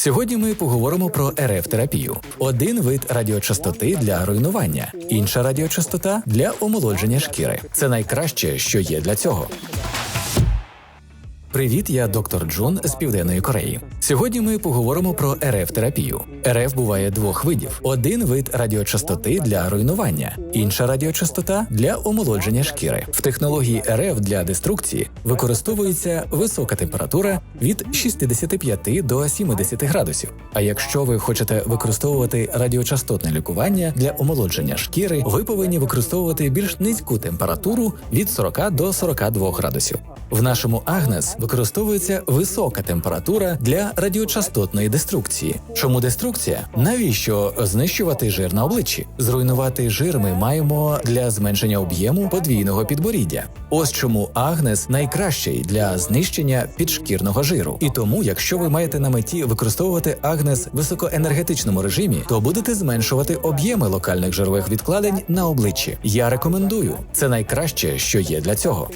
Сьогодні ми поговоримо про РФ терапію. Один вид радіочастоти для руйнування, інша радіочастота для омолодження шкіри. Це найкраще, що є для цього. Привіт, я доктор Джун з Південної Кореї. Сьогодні ми поговоримо про РФ терапію. РФ буває двох видів: один вид радіочастоти для руйнування, інша радіочастота для омолодження шкіри. В технології РФ для деструкції використовується висока температура від 65 до 70 градусів. А якщо ви хочете використовувати радіочастотне лікування для омолодження шкіри, ви повинні використовувати більш низьку температуру від 40 до 42 градусів. В нашому Агнес використовується висока температура для радіочастотної деструкції. Чому деструкція? Навіщо знищувати жир на обличчі? Зруйнувати жир ми маємо для зменшення об'єму подвійного підборіддя. Ось чому Агнес найкращий для знищення підшкірного жиру. І тому, якщо ви маєте на меті використовувати Агнес в високоенергетичному режимі, то будете зменшувати об'єми локальних жирових відкладень на обличчі. Я рекомендую це найкраще, що є для цього.